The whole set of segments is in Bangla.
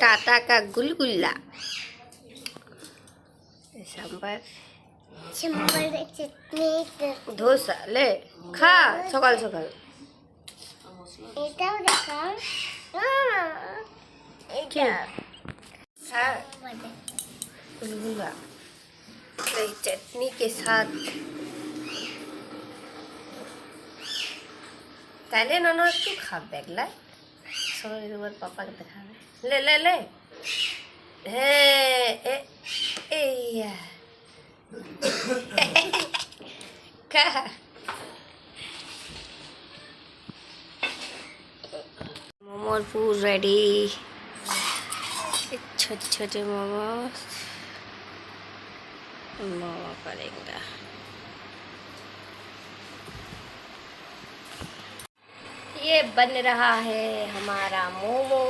टाटा का गुलगुल्ला सांबर সিম্পল চাটনি ধোসা লে খা সকাল সকাল এটাও দেখাও क्या खा गुलगुला এই चटनी के साथ তাহলে নন একটু খাবে একলা সবাই তোমার পাপাকে দেখাবে। লে লে লে। মোমোর পুর রেডি ছোট ছোট মোমো। মোমো করেঙ্গা ये बन रहा है हमारा मोमो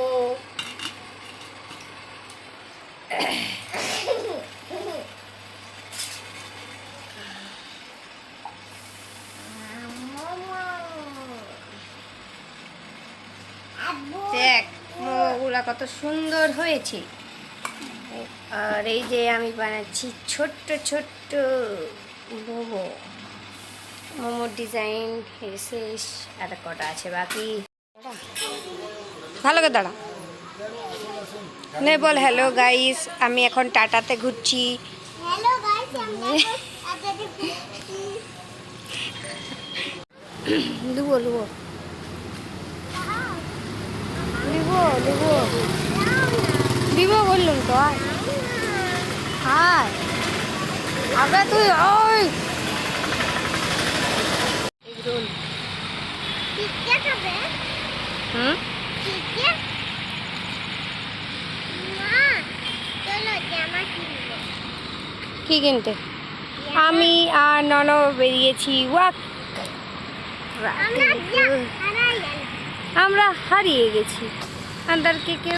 দেখ মোমোগুলা কত সুন্দর হয়েছে আর এই যে আমি বানাচ্ছি ছোট্ট ছোট্ট মোমো মোমোর ডিজাইন শেষ আর কটা আছে বাকি? ভালো করে দাঁড়া। নে বল হ্যালো গাইস আমি এখন টাটাতে ঘুরছি। হ্যালো গাইস আমরা আপনাদের লুবো লুবো। লিবো লিবো। দিব বললুম তো আয়। আয়। আগে তুই ওই। হুম? চলো কি কিনতে? আমি আর নন বেরিয়েছি ওয়াক। আমরা হারিয়ে গেছি। আন্দারকে কেউ